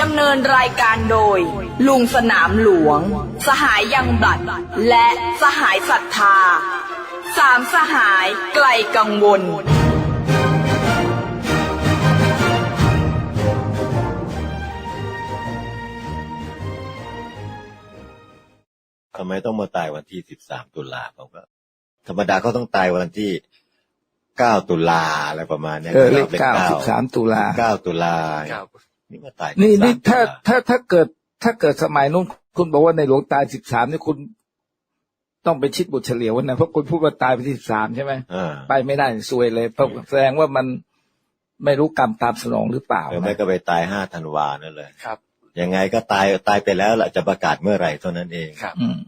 ดำเนินรายการโดย ลุงสนามหลวง สหายยังบลัดและสหายศรัทธาสามสหายไกลกังวล ทำไมต้องมาตายวันที่สิบสามตุลาเขาก็ ธรรมดาเขาต้องตายวันที่เก้าตุลาอะไรประมาณเนี้ยเออเลขป็นเก้าสิบสามตุลาเก้าตุลา ครับ นี่มาตายนี่นี่13ถ้าตุลถ้าถ้าเกิด ถ้าเกิดสมัยนู้นคุณบอกว่าในหลวงตายสิบสามนี่คุณ ต้องไปชิดบุตรเฉลียวนะเพราะคุณพูดว่าตายไปที่สิบสามใช่ไหมอ่าไปไม่ได้ซวยเลยเพราะแสดงว่ามันไม่รู้กรรมตามสนองหรือเปล่าหรือไม่นะก็ไปตายห้าธันวานั่นเลยครับยังไงก็ตายตายไปแล้วล่ะจะประกาศเมื่อไหร่เท่านั้นเองครับอืม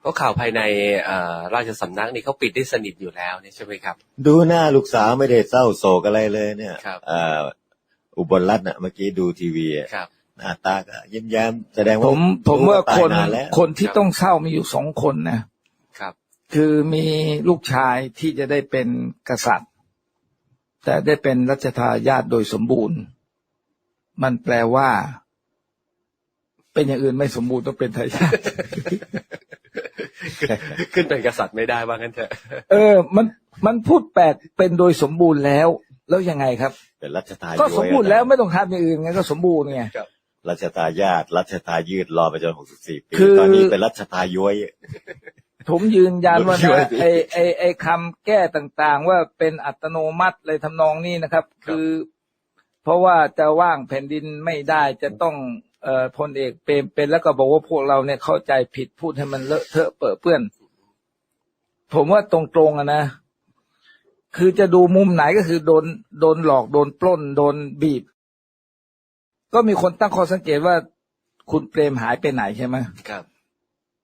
เพราะข่าวภายในเอ่อราชสำนักนี่เขาปิดได้สนิทอยู่แล้วเนี่ยใช่ไหมครับ ดูหน้าลูกสาวไม่ได้เศร้าโศกอะไรเลยเนี่ยครับเอ่ออุบลรัตน์น่ะเมื่อกี้ดูทีวีอะครับ หน้าตาก็ยิ้มแย้มแสดงผว่ามผมว่าตยคนนแล้วคนที่ครับต้องเศร้ามีอยู่สองคนนะครับ คือมีลูกชายที่จะได้เป็นกษัตริย์ แต่ได้เป็นรัชทายาทโดยสมบูรณ์ มันแปลว่า เป็นอย่างอื่นไม่สมบูรณ์ต้องเป็นทายาท ขึ้นเป็นกษัตริย์ไม่ได้ว่างั้นเถอะ เออ มัน มันพูดแปลกเป็นโดยสมบูรณ์แล้ว แล้วยังไงครับ เป็นรัชทายก็สมบูรณ์แล้วย้ยไม่ต้องทำอย่างอื่นไงก็สมบูรณ์ไงรัชทายาทรัชทายืดรอไปจนหกสิบสี่ปีคือตอนนี้เป็นรัชทาย้วยผมยืนยันว่าช่วยนะดิไอไอไอคำแก้ต่างๆ ว่าเป็นอัตโนมัติเลยทำนองนี้นะครับ คือ เพราะว่าจะว่างแผ่นดินไม่ได้จะต้องเอ่อพลเอกเปรมเป็นแล้วก็บอกว่าพวกเราเนี่ยเข้าใจผิดพูดให้มันเลอะเทอะเปื้อะเปื้อน ผมว่าตรงๆอะนะ คือจะดูมุมไหนก็คือโดนโดนหลอกโดนปล้น โดนบีบ ก็มีคนตั้งข้อสังเกตว่า คุณเปรมหายไปไหนใช่ไหมครับ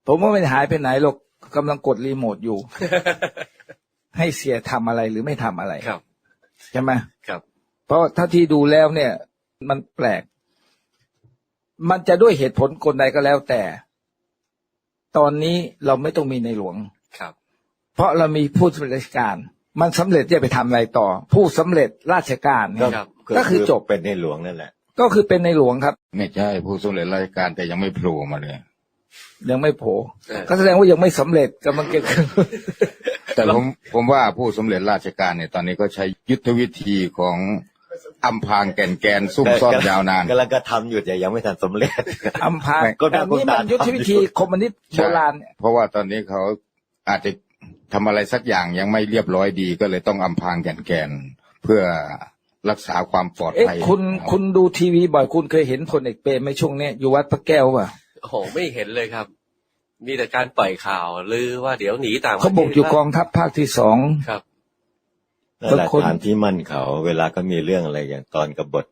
ผมว่าไม่ได้หายไปไหนหรอกกำลังกดรีโมทอยู่ ให้เสียทำอะไรหรือไม่ทำอะไรครับใช่ไหมครับ เพราะถ้าที่ดูแล้วเนี่ย มันแปลก มันจะด้วยเหตุผลคนใดก็แล้วแต่ ตอนนี้เราไม่ต้องมีในหลวงครับ เพราะเรามีผู้สำเร็จราชการ มันสำเร็จจะไปทำอะไรต่อ ผู้สำเร็จราชการก็เนี่ยครับ ก็คือจบเป็นในหลวงนั่นแหละ ก็คือเป็นในหลวงครับ ไม่ใช่ผู้สำเร็จราชการแต่ยังไม่โผล่มาเลย ยังไม่โผล่เออก็แสดงว่ายังไม่สำเร็จกำลังเก็บแต่ผมผมว่าผู้สำเร็จราชการเนี่ยตอนนี้ก็ใช้ยุทธวิธีของอำพรางแก่นแกนซุ่มซ่อนยาวนานกำลังกระทำอยู่แต่ยังไม่ทันสำเร็จอำพรางก็น่าอันนี้มันกดดันยุทธวิธีคอมมิวนิสต์โบราณเนี่ยเพราะว่าตอนนี้เขาอาจจะ ทำอะไรสักอย่างยังไม่เรียบร้อยดีก็เลยต้องอำพรางแก่นแกนเพื่อรักษาความปลอดเอ๊ะภัยคุณคุณดูทีวีบ่อยคุณเคยเห็นพลเอกเปรมไหมช่วงเนี้ยอยู่วัดพระแก้วป่ะโอ้โหไม่เห็นเลยครับ มีแต่การปล่อยข่าวหรือว่าเดี๋ยวหนีต่างประเทศเขาบอกอยู่กองทัพภาคที่สอง ครับ นั่นแหละบางคน ฐานที่มั่นเขา เวลาก็มีเรื่องอะไรอย่างตอนกบฏ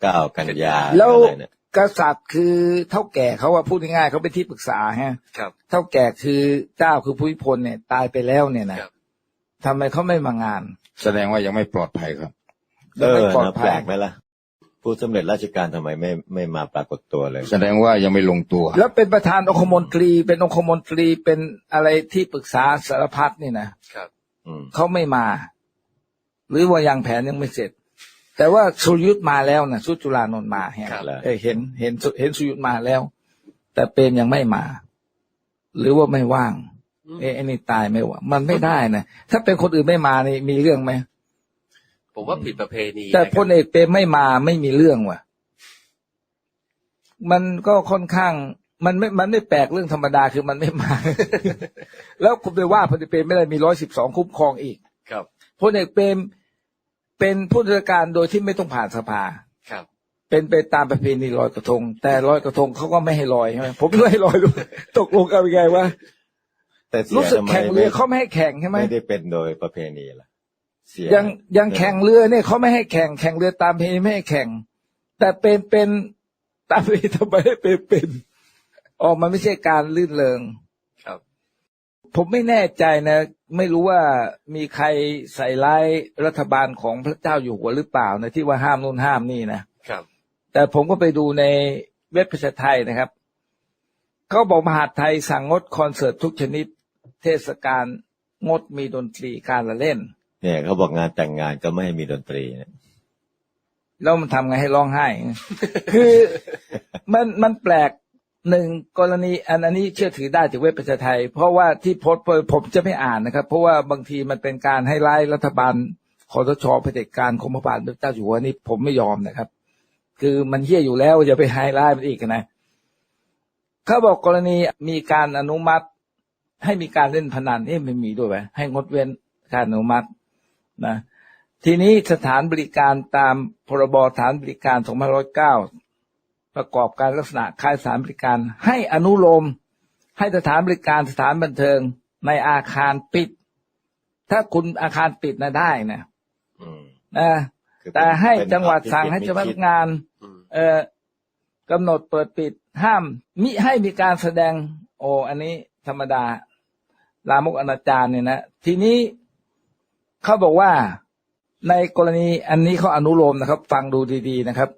เก้ากันยาแล้วอะไรเนี่ย กษัตริย์คือเท่าแก่เขาว่าพูดง่ายๆเขาเป็นที่ปรึกษาฮะครับเท่าแก่คือเจ้าคือผู้พิพลเนี่ย ตายไปแล้วเนี่ยนะครับทำไมเขาไม่มางาน แสดงว่ายังไม่ปลอดภัยครับเอยังไม่อปลอดนะภัแปลยกไหมล่ะผู้สำเร็จราชการทำไมไม่ไม่มาปรากฏตัวเลย แสดงว่ายังไม่ลงตัว แล้วเป็นประธานองคมนตรี เป็นองคมนตรีเป็นอะไรที่ปรึกษาสารพัดนี่นะครับ อืมเขาไม่มา หรือว่ายังแผนยังไม่เสร็จ แต่ว่าสุรยุทธ์มาแล้วนะสุจุลานนท์มาเห็นครับเอ้ยเห็นเห็นเห็นสุรยุทธ์มาแล้ว แต่เปรมยังไม่มา หรือว่าไม่ว่าง เอ้ยไอ้นี่ตายไม่ว่างมันไม่ได้นะถ้าเป็นคนอื่นไม่มานี่มีเรื่องไหมผมว่าผิดประเพณีแต่นะครับพลเอกเปรมไม่มาไม่มีเรื่องว่ะ มันก็ค่อนข้าง มันไม่มันไม่แปลกเรื่องธรรมดาคือมันไม่มา แล้วคุณไปว่าพลเอกเปรมไม่ได้มีร้อยสิบสองคุ้มครองอีก ครับพลเอกเปรม เป็นผู้ราชการโดยที่ไม่ต้องผ่านสภา ครับ เป็นไปตามประเพณีลอยกระทง แต่ลอยกระทงเขาก็ไม่ให้ลอยใช่ไหมผมไม่รู้ให้ลอยด้วยตกลงกันยังไงวะแต่เสียรู้สึกทำไมแข่งเรือเขาไม่ให้แข่งใช่ไหมไม่ได้เป็นโดยประเพณีล่ะเสียยังยังแข่งเรือเนี่ยเขาไม่ให้แข่งแข่งเรือตามเพลไม่ให้แข่ง แต่เป็นเป็นตามเพลทำไมให้เป็นเป็นออกมาไม่ใช่การลื่นเริงครับ ผมไม่แน่ใจนะ ไม่รู้ว่ามีใครใส่ร้ายรัฐบาลของพระเจ้าอยู่หัวหรือเปล่านะที่ว่าห้ามนู่นห้ามนี่นะครับ แต่ผมก็ไปดูในเว็บภาษาไทยนะครับเขาบอกมหาดไทยสั่งงดคอนเสิร์ตทุกชนิด เทศกาลงดมีดนตรีการละเล่น เนี่ยเขาบอกงานแต่งงานก็ไม่ให้มีดนตรีเนี่ยแล้วมันทำไงให้ร้องไห้ คือมันมันแปลก หนึ่งกรณีอันนี้เชื่อถือได้จากเว็บประชาไทย เพราะว่าที่โพสต์ไปผมจะไม่อ่านนะครับ เพราะว่าบางทีมันเป็นการให้ร้ายรัฐบาลคอสชเผด็จการของพระบาทพระเจ้าอยู่หัวนี่ผมไม่ยอมนะครับ คือมันเหี้ยอยู่แล้วอย่าไปให้ร้ายมันอีกนะเขาบอกกรณีมีการอนุมัติ ให้มีการเล่นพนันเอ๊ะไม่มีด้วยไหมให้งดเว้นการอนุมัตินะทีนี้สถานบริการตามพรบสถานบริการ 2509 ประกอบการลักษณะคล้ายสถานบริการ ให้อนุโลมให้สถานบริการสถานบันเทิงในอาคารปิด ถ้าคุณอาคารปิดนะได้นะอืมนะคือเป็นแต่ให้เป็นจังหวัดที่สั่งปิดให้มิดเจ้าพชินัดกงานอืมเอ่อกำหนดเปิดปิดห้าม มิให้มีการแสดง โอ้อันนี้ธรรมดา ลามกอนาจารเนี่ยนะทีนี้เขาบอกว่าในกรณีอันนี้เขาอนุโลมนะครับ ฟังดูดี ๆ นะครับ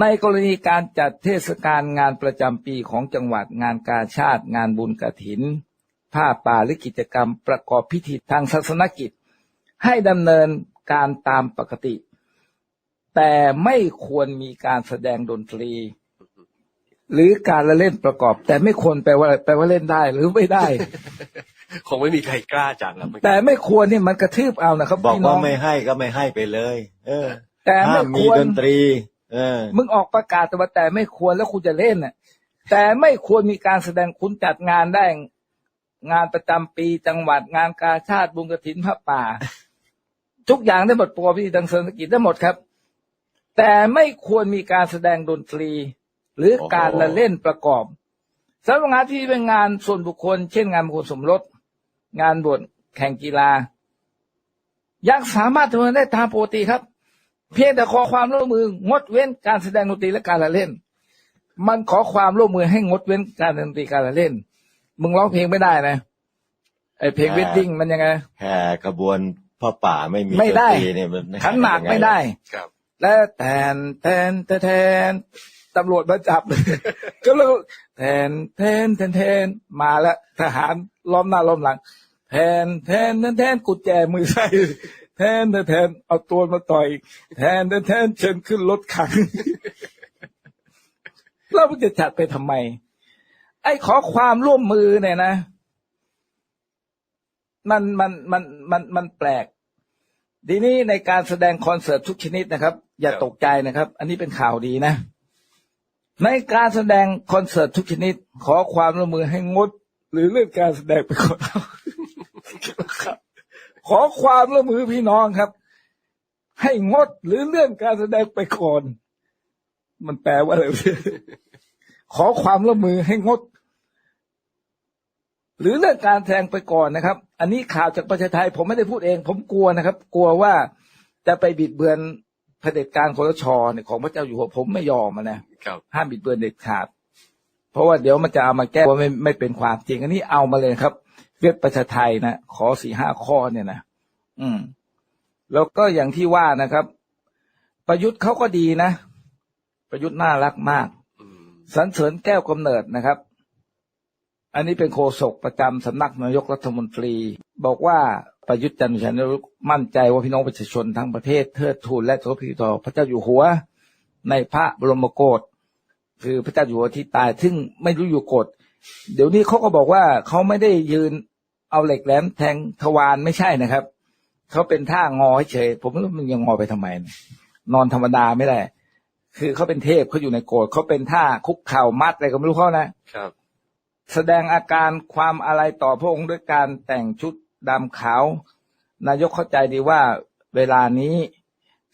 ในกรณีการจัดเทศกาลงานประจำปีของจังหวัดงานกาชาติ งานบุญกระถิน ผ้าป่าหรือกิจกรรมประกอบพิธีทางศาสนกิจ ให้ดำเนินการตามปกติ แต่ไม่ควรมีการแสดงดนตรี หรือการละเล่นประกอบ แต่ไม่ควรแปลว่าอะไรแปลว่าเล่นได้หรือไม่ได้ คงไม่มีใครกล้าจัดแล้วแต่ไม่ควรนี่มันกระทืบเอานะครับบอกพี่น้ว่าองไม่ให้ก็ไม่ให้ไปเลย เออแต่ไม่ห้ามคมีวรดนตรีเออ มึงออกประกาศแต่ว่าแต่ไม่ควรแล้วคุณจะเล่นน่ะ แต่ไม่ควรมีการแสดงคุณจัดงานได้ งานประจำปีจังหวัดงานกาชาติบุญกระถินพระป่า ทุกอย่างได้หมดประกอบพิธีทางเศรษฐกิจได้หมดครับ แต่ไม่ควรมีการแสดงดนตรี หรือการละเล่นประกอบสำหรับงานที่เป็นงานส่วนบุคคล เช่นงานมงคลสมรสงานบวชแข่งกีฬายังสามารถดำได้ตามปกติครับ เพียงแต่ขอความร่วมมืองดเว้นการแสดงดนตรีและการละเล่น มันขอความร่วมมือให้งดเว้นการดนตรีการละเล่น มึงร้องเพลงไม่ได้นะไอเพลงอ่าเวดดิ้งมันยังไงแห่ขบวนพ่อป่าไม่มีไม่ได้ดนตรีเนี่ยมันขันหมากยังงไม่ได้ครับ และแทนแทนแทนแทนตำรวจมาจับก็เลยแทนแทนแทนแทนมาแล้วทหารล้อมหน้าล้อมหลังแทนแทนแทนแทนกุญแจมือใส่ แทนแทนแทนเอาตัวมาต่อยแทนแทนแทนเชิญขึ้นรถขังเราจะจัดไปทำไม ไอ้ขอความร่วมมือเนี่ยนะมันมันมันมันมันแปลก ทีนี้ในการแสดงคอนเสิร์ตทุกชนิดนะครับ อย่าตกใจนะครับ อันนี้เป็นข่าวดีนะ ในการแสดงคอนเสิร์ตทุกชนิด ขอความร่วมมือให้งด หรือเลื่อนการแสดงไปก่อน ขอความร่วมมือพี่น้องครับ ให้งดหรือเลื่อนการแสดงไปก่อน มันแปลว่าอะไรขอความร่วมมือให้งด หรือเรื่องการแทงไปก่อนนะครับ อันนี้ข่าวจากประชาไทย ผมไม่ได้พูดเอง ผมกลัวนะครับ กลัวว่าจะไปบิดเบือนเผด็จการคอสชเนี่ยของพระเจ้าอยู่หัวผมไม่ยอมอะนะครับห้ามบิดเบือนเด็ดขาด เพราะว่าเดี๋ยวมันจะเอามาแก้ว่าไม่ไม่เป็นความจริง อันนี้เอามาเลยครับ เว็บประชาไทยนะขอสี่ห้าข้อเนี่ยนะอืม แล้วก็อย่างที่ว่านะครับ ประยุทธ์เขาก็ดีนะ ประยุทธ์น่ารักมากอืมสรรเสริญแก้วกำเนิดนะครับ อันนี้เป็นโฆษกประจำสำนักนายกรัฐมนตรี บอกว่าประยุทธ์จันทร์โอชานายกมั่นใจว่าพี่น้องประชาชนทั้งประเทศเทิดทูนและเคารพต่อพระเจ้าอยู่หัว ในพระบรมโกศคือพระเจ้าอยู่หัวที่ตาย ซึ่งไม่รู้อยู่โกศ เดี๋ยวนี้เขาก็บอกว่าเขาไม่ได้ยืนเอาเหล็กแหลมแทงทวารไม่ใช่นะครับเขาเป็นท่างอเฉยผมไม่รู้มันยังงอไปทำไมเนี่ยนอนธรรมดาไม่ได้ คือเขาเป็นเทพเขาอยู่ในโกรธเขาเป็นท่าคุกเข่ามัดอะไรก็ไม่รู้เขานะครับ แสดงอาการความอะไรต่อพระองค์ด้วยการแต่งชุดดำขาว นายกเข้าใจดีว่าเวลานี้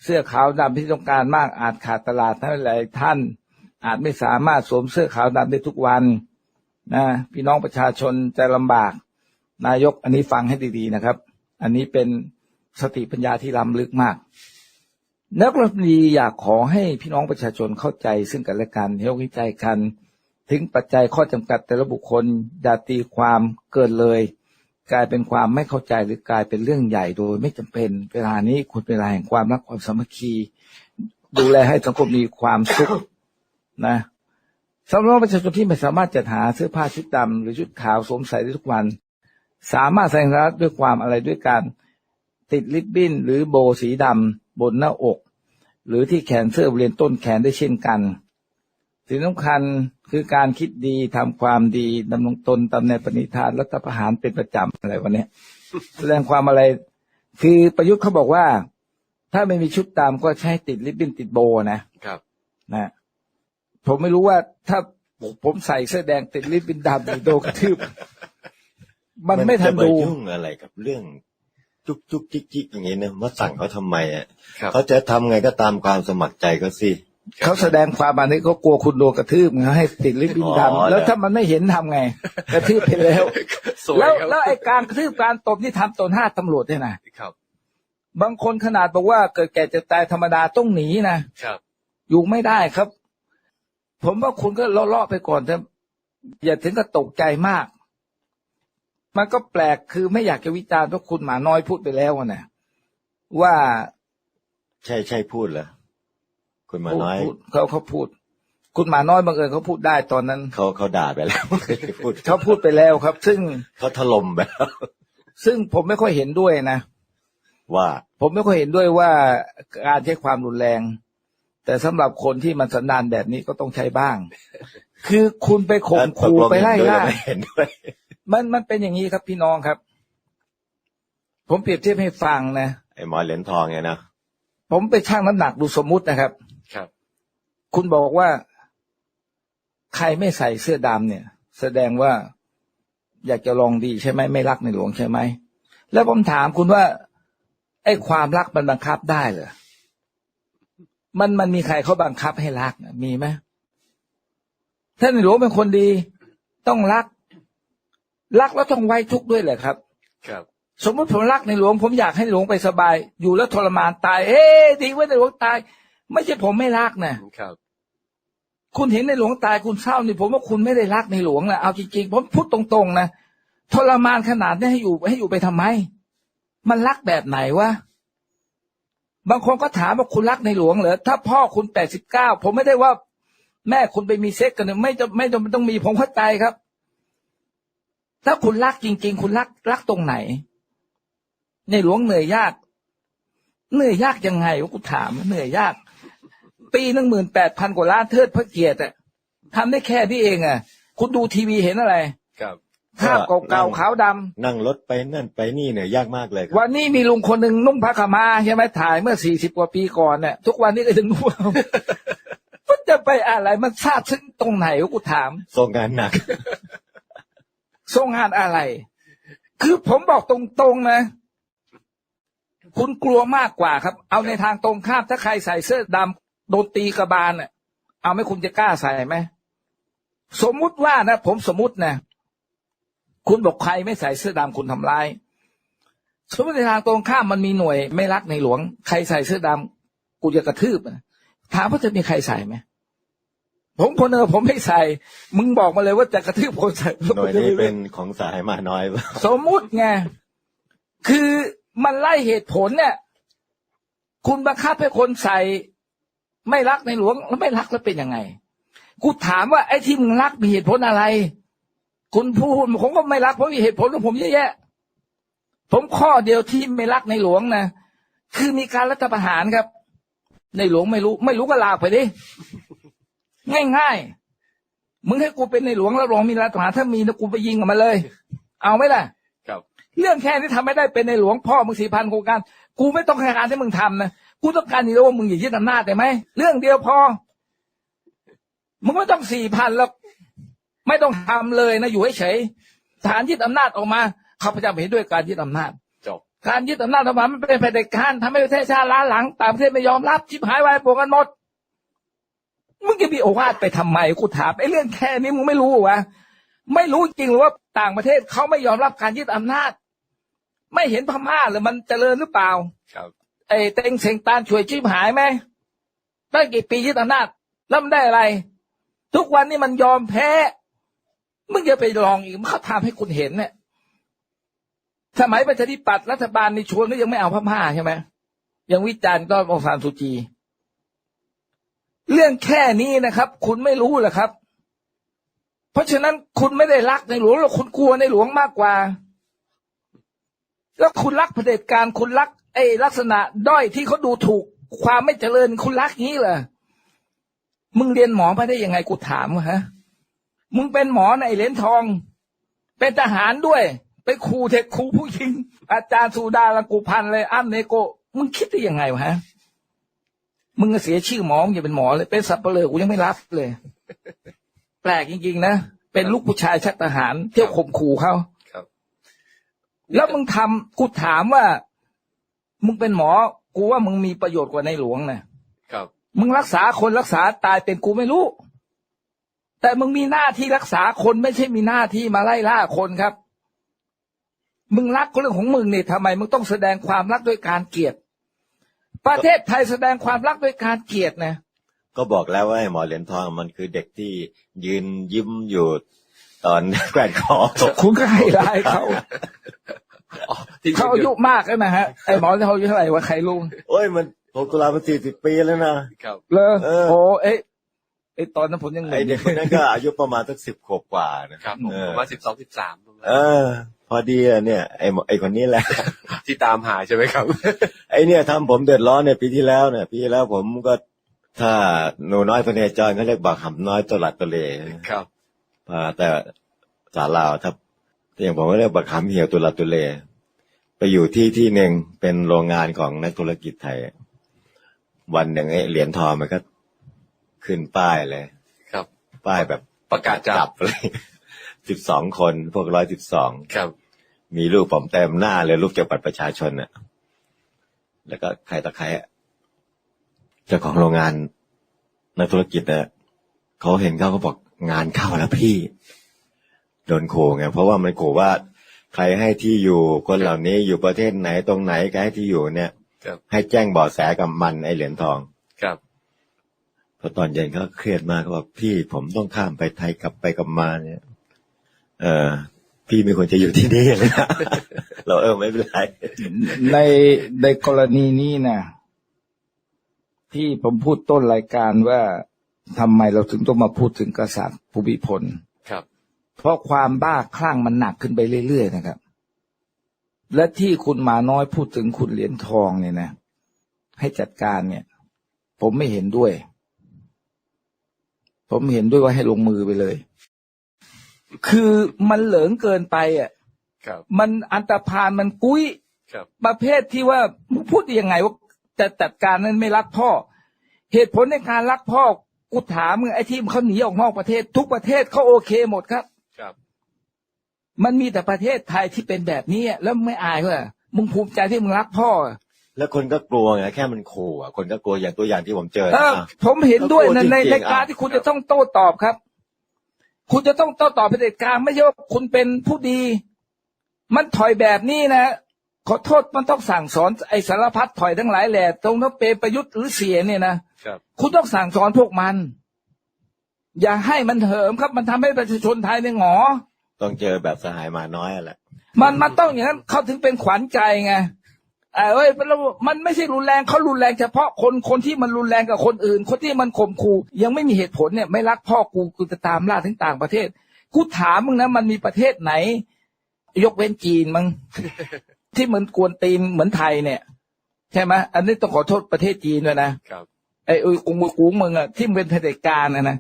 เสื้อขาวดำที่ต้องการมากอาจขาดตลาดทั้งหลายท่าน อาจไม่สามารถสวมเสื้อขาวดำได้ทุกวัน นะพี่น้องประชาชนจะลำบาก นายกอันนี้ฟังให้ดีๆนะครับ อันนี้เป็นสติปัญญาที่ล้ำลึกมาก นักรัฐมนตรีอยากขอให้พี่น้องประชาชนเข้าใจซึ่งกันและกันให้วิจัยกัน ถึงปัจจัยข้อจำกัดแต่ละบุคคลอย่าตีความเกินเลย กลายเป็นความไม่เข้าใจหรือกลายเป็นเรื่องใหญ่โดยไม่จำเป็น เวลานี้คุณเวลาแห่งความรักความสามัคคี ดูแลให้สังคมมีความสุขนะ สำหรับประชาชนที่ไม่สามารถจัดหาเสื้อผ้าชุดดำหรือชุดขาวสวมใส่ได้ทุกวัน สามารถแสดงรักด้วยความอะไรด้วยการติดริบบิ้นหรือโบว์สีดำบนหน้าอก หรือที่แขนเสื้อบริเวณต้นแขนได้เช่นกันสิ่งสำคัญคือการคิดดีทำความดีดำรงตนตามแนวปณิธานรัฐประหารเป็นประจำอะไรวันนี้แสดงความอะไร คือประยุทธ์เขาบอกว่า ถ้าไม่มีชุดตามก็ใช้ติดริบบิ้นติดโบนะครับนะ ผมไม่รู้ว่าถ้าผมใส่เสื้อแดงติดริบบิ้นดำหรือโดนกระทืบมันไม่ทันจะาดูยุ่งอะไรกับเรื่อง จุกจุกจิกจิกอย่างนี้นะมาสั่งเขาทำไมอะครับเขาจะทำไงก็ตามความสมัครใจก็สิเขาแสดงความอันนี้เขากลัวคุณโดนกระทืบไงให้ติดริบบิ้นอ๋อดำแล้วถ้ามันไม่เห็นทำไง กระทืบไปแล้วสวยแล้วครับแล้วไอ้การกระทืบการตบนี่ทำต่อหน้าตำรวจด้วยนะครับ บางคนขนาดบอกว่าเกิดแก่เจะตายธรรมดาต้องหนีนะครับ อยู่ไม่ได้ครับ ผมว่าคุณก็เลาะๆไปก่อนแต่อย่าถึงกับตกใจมาก มันก็แปลกคือไม่อยากจะวิจารณ์เพราะคุณหมาน้อยพูดไปแล้วอะนะว่าใช่ใช่พูดเหรอคุณหมาน้อยพูดเขาเขาพูด คุณหมาน้อยบังเอิญเขาพูดได้ตอนนั้นเขาเขาด่าไปแล้วพูดเขาพูดไปแล้วครับ ซึ่งเขาถล่มไปแล้วซึ่งผมไม่ค่อยเห็นด้วยนะว่า ผมไม่ค่อยเห็นด้วยว่าการใช้ความรุนแรง แต่สำหรับคนที่มันสันดานแบบนี้ก็ต้องใช้บ้าง คือคุณไปข่มขู่ไปไล่ล่าไม่เห็นด้วยมันมันเป็นอย่างนี้ครับพี่น้องครับ ผมเปรียบเทียบให้ฟังนะไอ้หมอเหรียญทองเนี่ยนะผมไปชั่งน้ำหนักดูสมมุตินะครับ ครับ คุณบอกว่า ใครไม่ใส่เสื้อดำเนี่ย แสดงว่าอยากจะลองดีใช่ไหมไม่รักในหลวงใช่ไหมแล้วผมถามคุณว่า ไอ้ความรักมันบังคับได้เหรอ มันมันมีใครเขาบังคับให้รักน่ะมีไหมท่านในหลวงเป็นคนดี ต้องรัก รักแล้วต้องไว้ทุกข์ด้วยแหละครับ ครับ สมมติผมรักในหลวง ผมอยากให้ในหลวงไปสบาย อยู่แล้วทรมานตาย เอ๊ะดีว่าในหลวงตาย ไม่ใช่ผมไม่รักนะครับ คุณเห็นในหลวงตายคุณเศร้านี่ผมว่าคุณไม่ได้รักในหลวงนะเอาจริงๆผมพูดตรงๆนะทรมานขนาดนี้ให้อยู่ให้อยู่ไปทำไม มันรักแบบไหนวะ บางคนก็ถามว่าคุณรักในหลวงเหรอถ้าพ่อคุณแปดสิบเก้าผมไม่ได้ว่า แม่คุณไปมีเซ็กกันไม่จะไม่จำเป็นต้องมีผมเข้าใจครับ ถ้าคุณรักจริง ๆ คุณรักรักตรงไหน ในหลวงเหนื่อยยาก เหนื่อยยากยังไงวะกูถามเหนื่อยยาก ปีหนึ่งหมื่นแปดพันกว่าล้านเทิดพระเกียรติอะทำได้แค่นี้เองอะคุณดูทีวีเห็นอะไร ครับ ภาพเก่าๆขาวดำนั่งรถไปนั่นไปนี่เนี่ยยากมากเลยครับวันนี้มีลุงคนหนึ่งนุ่งผ้าขาวมาใช่ไหมถ่ายเมื่อสี่สิบกว่าปีก่อนเนี่ยทุกวันนี้ก็ยังนุ่งมันจะไปอะไรมันทราบซึ้งตรงไหนวะกูถามส่งงานหนักทรงงานอะไร คือผมบอกตรงๆนะ คุณกลัวมากกว่าครับ เอาในทางตรงข้ามถ้าใครใส่เสื้อดำโดนตีกระบาลเนี่ยเอาไหม่คุณจะกล้าใส่ไหมสมมุติว่านะผมสมมุตินะ คุณบอกใครไม่ใส่เสื้อดำคุณทำร้ายสมมติในทางตรงข้ามมันมีหน่วยไม่รักในหลวง ใครใส่เสื้อดำกูจะกระทืบนะถามว่าจะมีใครใส่ไหมผมคนเออผมไม่ใส่ มึงบอกมาเลยว่าจะกระทืบคนใส่หน่วยนี้เป็นของสายมาน้อยป่ะสมมุติไงคือมันไล่เหตุผลเนี่ย คุณบังคับให้คนใส่ ไม่รักในหลวงแล้วไม่รักแล้วเป็นยังไง กูถามว่าไอ้ที่มึงรักมีเหตุผลอะไร คุณพูดผมก็ไม่รักเพราะมีเหตุผลของผมเยอะแยะ ผมข้อเดียวที่ไม่รักในหลวงนะคือมีการรัฐประหารครับ ในหลวงไม่รู้ ไม่รู้ก็ลาไปดิง่ายๆมึงให้กูเป็นในหลวงแล้วรองมีรัฐประหารถ้ามีนะกูไปยิงกับมันเลย เอาไหมล่ะครับ เรื่องแค่นี้ทำไม่ได้เป็นในหลวงพ่อมึงสี่พันโครงการ กูไม่ต้องการให้มึงทำนะกูต้องการนี่แล้วว่ามึงอย่ายึดอำนาจได้ไหมเรื่องเดียวพอมึงไม่ต้องสี่พันแล้ว ไม่ต้องทำเลยนะอยู่เฉยๆฐานยึดอำนาจออกมาข้าพเจ้าเห็นด้วยการยึดอำนาจจบการยึดอำนาจออกมามันเป็นเผด็จการทำให้ประเทศชาติล้าหลังต่างประเทศไม่ยอมรับชิบหายวายป่วงกันหมดมึงจะมีโอวาทไปทำไมกูถามไอ้เรื่องแค่นี้มึงไม่รู้วะไม่รู้จริงหรือว่าต่างประเทศเขาไม่ยอมรับการยึดอำนาจ ไม่เห็นพม่าหรือมันเจริญหรือเปล่า ครับ ไอ้เต็งเซงตานช่วยชิบหายไหมตั้งกี่ปียึดอำนาจแล้วมันได้อะไร ทุกวันนี้มันยอมแพ้ มึงจะไปลองอีกมันเขาทำให้คุณเห็นเนี่ยสมัยประชาธิปัตย์รัฐบาลในชวนก็ยังไม่เอาพม่าใช่ไหมยังวิจารณ์ต้อนองซานสุจี เรื่องแค่นี้นะครับ คุณไม่รู้หรอครับ เพราะฉะนั้นคุณไม่ได้รักในหลวงหรอกคุณกลัวในหลวงมากกว่า แล้วคุณรักเผด็จการคุณรักไอ้ลักษณะด้อยที่เขาดูถูกความไม่เจริญคุณรักงี้เหรอมึงเรียนหมอมาได้ยังไงกูถามวะฮะ มึงเป็นหมอในเหรียญทอง เป็นทหารด้วย ไปครูเทคครูผู้หญิง อาจารย์สุดาลังกูพันธ์เลยอ้ำเนโก มึงคิดได้ยังไงวะฮะ มึงก็เสียชื่อหมอมึงอย่าเป็นหมอเลย เป็นสับเปลือกูยังไม่รับเลย แปลกจริงๆนะเป็นลูกผู้ชายชักทหารเที่ยวข่มขู่เขาครับแล้วมึงทำกูถามว่า มึงเป็นหมอ กูว่ามึงมีประโยชน์กว่าในหลวงนะครับ มึงรักษาคนรักษาตายเป็นกูไม่รู้ แต่มึงมีหน้าที่รักษาคนไม่ใช่มีหน้าที่มาไล่ล่าคนครับ มึงรักก็เรื่องของมึงเนี่ยทำไมมึงต้องแสดงความรักด้วยการเกลียดประเทศไทยแสดงความรักด้วยการเกลียดนะก็บอกแล้วว่าไอ้หมอเหรียญทองมันคือเด็กที่ยืนยิ้มอยู่ตอนแกว่งคอคุณก็ให้ร้ายเขาอ๋อที่เขาอายุมากแล้วนะฮะไอ้หมอเขาอายุเท่าไหร่วะใครรู้โอ้ยมันหกตุลาเป็นสี่สิบปีแล้วนะครับเลอเออโอ้เอ๊ะ ไอ้ตอนนั้นผมยังหไอนุ่มเด็กคนนั้นก็อายุประมาณสักสิบขวบกว่านะครับผมเอปอระมาณสิบสองสิบสามเออ พอดีอะเนี่ยไอหมอไอคนนี้แหละ ที่ตามหาใช่ไหมครับ ไอเนี่ยทำผมเดือดร้อนเนี่ยปีที่แล้วเนี่ยปีที่แล้วผมก็ถ้าหนูน้อยพเนจรเขาเรียกบักหำน้อยตัวหลัดตัวเลครับอ่าแต่สาลาวถ้าอย่างผมก็เรียกบักหำเหี่ยวตัวหลัดตัวเล ไปอยู่ที่ที่หนึ่งเป็นโรงงานของนักธุรกิจไทย วันหนึ่งไอ้เหรียญทองมันก็ ขึ้นป้ายเลย ครับ ป้ายแบบประกาศจับเลยสิบสองคนพวกร้อยสิบสองครับ มีรูปผมเต็มหน้าเลยรูปเกี่ยวกับบัตรประชาชนน่ะ แล้วก็ใครตะใครอะเจ้าของโรงงานนักธุรกิจน่ะเขาเห็นเขาก็บอกงานเข้าแล้วพี่โดนขู่ไงเพราะว่ามันขู่ว่า ใครให้ที่อยู่คนเหล่านี้อยู่ประเทศไหนตรงไหนใครให้ที่อยู่เนี่ยครับให้แจ้งเบาะแสกับมันไอเหรียญทองครับ พอตอนเย็นเขาเครียดมากเขาบอกพี่ผมต้องข้ามไปไทยกลับไปกลับมาเนี่ย เออพี่ไม่ควรจะอยู่ที่นี่เลยนะเราเออไม่เป็นไร ในในกรณีนี้นะที่ผมพูดต้นรายการว่าทำไมเราถึงต้องมาพูดถึงกษัตริย์ภูมิพลครับ เพราะความบ้าคลั่งมันหนักขึ้นไปเรื่อยๆนะครับ และที่คุณหมาน้อยพูดถึงคุณเหรียญทองเนี่ยนะให้จัดการเนี่ย ผมไม่เห็นด้วย ผมเห็นด้วยว่าให้ลงมือไปเลย คือมันเหลิงเกินไปอะครับมันอันตรพานมันกุ้ยครับประเภทที่ว่ามึงพูดได้ยังไงว่าจะจัดการนั้นไม่รักพ่อ เหตุผลในการรักพ่อกูถามมึงไอ้ที่เขาหนีออกนอกประเทศ ทุกประเทศเขาโอเคหมดครับครับ มันมีแต่ประเทศไทยที่เป็นแบบนี้อะแล้วไม่อายเหรอมึงภูมิใจที่มึงรักพ่ออะ แล้วคนก็กลัวไงแค่มันขู่อะคนก็กลัวอย่างตัวอย่างที่ผมเจอเอนะอผมเห็นด้วยนะในจริงๆในการอะที่คุณจะต้องโต้ตอบครับ คุณจะต้องโต้ตอบเผด็จการไม่ใช่ว่าคุณเป็นผู้ดี มันถอยแบบนี้นะ ขอโทษมันต้องสั่งสอนไอ้สารพัดถอยทั้งหลายแหละตรงนั้นเปรมประยุทธ์หรือเสียเนี่ยนะครับ คุณต้องสั่งสอนพวกมัน อย่าให้มันเหิมครับ มันทำให้ประชาชนไทยเนี่ยหงอ ต้องเจอแบบสหายมาน้อยอะแหละ มันมันต้องอย่างนั้นเขาถึงเป็นขวัญใจไง เออเอ้ยมันมันไม่ใช่รุนแรงเขารุนแรงเฉพาะคนคนที่มันรุนแรงกับคนอื่น คนที่มันข่มขู่ยังไม่มีเหตุผลเนี่ยไม่รักพ่อกูกูจะตามล่าถึงต่างประเทศกูถามมึงนะมันมีประเทศไหน ยกเว้นจีนมั้งที่เหมือนกวนตีนเหมือนไทยเนี่ย ใช่ไหมอันนี้ต้องขอโทษประเทศจีนด้วยนะครับไอ้เอ้ยกูมึงกูมึงอะที่มึงเป็นเผด็จการนะนะ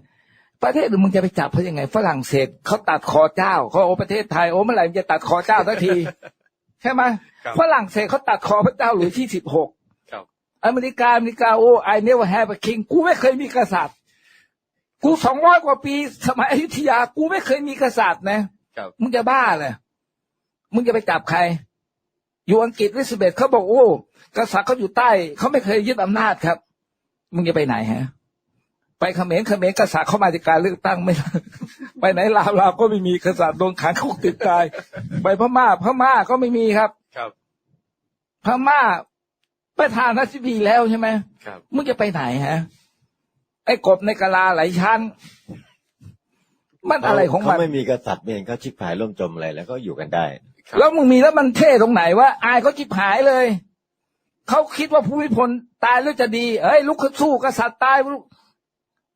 ประเทศอื่นมึงจะไปจับเขายังไง ฝรั่งเศสเขาตัดคอเจ้าเขาโอ้ประเทศไทยโอ้เมื่อไหร่มึงจะตัดคอเจ้าสักที ใช่ไหมครับฝรั่งเศสเขาตัดคอพระเจ้าหลุยที่สิบหกครับอเมริกาอเมริกาโอ้ไอเนวแฮปคิงกูไม่เคยมีกษัตริย์ กูสองร้อยกว่าปีสมัยอยุธยา กูไม่เคยมีกษัตริย์นะครับมึงจะบ้าเลยมึงจะไปจับใคร อยู่อังกฤษลิซาเบธเขาบอกโอ้กษัตริย์เขาอยู่ใต้เขาไม่เคยยึดอำนาจครับ มึงจะไปไหนฮะ ไปเขมรเขมรกษัตริย์เข้ามาจากการเลือกตั้งไม่ ไปไหนลาวลาวก็ไม่มีกษัตริย์โดนขังคุกติดตาย ไปพม่า พม่าก็ไม่มีครับ ครับ พม่าประธานาธิบดีแล้วใช่ไหมครับมึงจะไปไหนฮะ ไอ้กบในกะลาหลายชั้น มันอะไรของมันเขาไม่มีกษัตริย์เองเขาชิบหายล่มจมอะไรแล้วก็อยู่กันได้ครับแล้วมึงมีแล้วมันเท่ตรงไหนว่าอายเขาจิบหายเลยเขาคิดว่าภูมิพลตายแล้วจะดีเอ้ยลุกขึ้นสู้กษัตริย์ตายลุก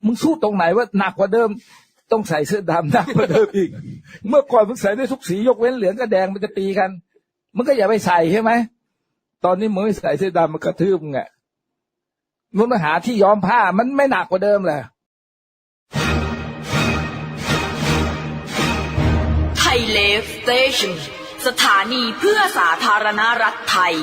มึงสู้ตรงไหนว่าหนักกว่าเดิม ต้องใส่เสื้อดำหนักกว่าเดิมอีก เมื่อก่อนมึงใส่ได้ทุกสียกเว้นเหลืองกับแดงมันจะตีกันมึงก็อย่าไปใส่ใช่ไหมตอนนี้มึงไม่ใส่เสื้อดำมันกระทืบมึงมึงมาหาที่ย้อมผ้ามันไม่หนักกว่าเดิมเลยไทยเลฟสเตชันสถานีเพื่อสาธารณรัฐไทย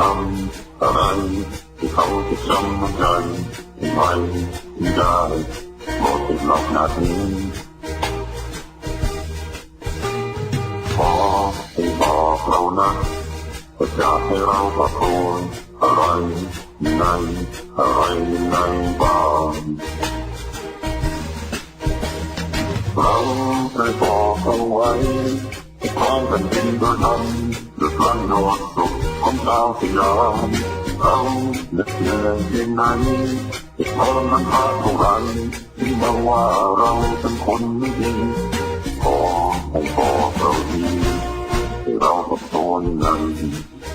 จะทำอะไรที่เขาจะจำใจไม่ได้หมดติดล็อกนาทีขอให้บอกเรานะว่าจะให้เราประโคนอะไรในอะไรในบ้างเราเคยบอกเอาไว้ ความเป็นดินโดยธรรมหรือพลันโดดสุขของดาวสยามเราเหน็ดเหนื่อยเพียงไหนที่ทรมันพาเท่าไรที่มองว่าเราเป็นคนไม่ดีพอคงพอเราดีเรากับตัวยังไง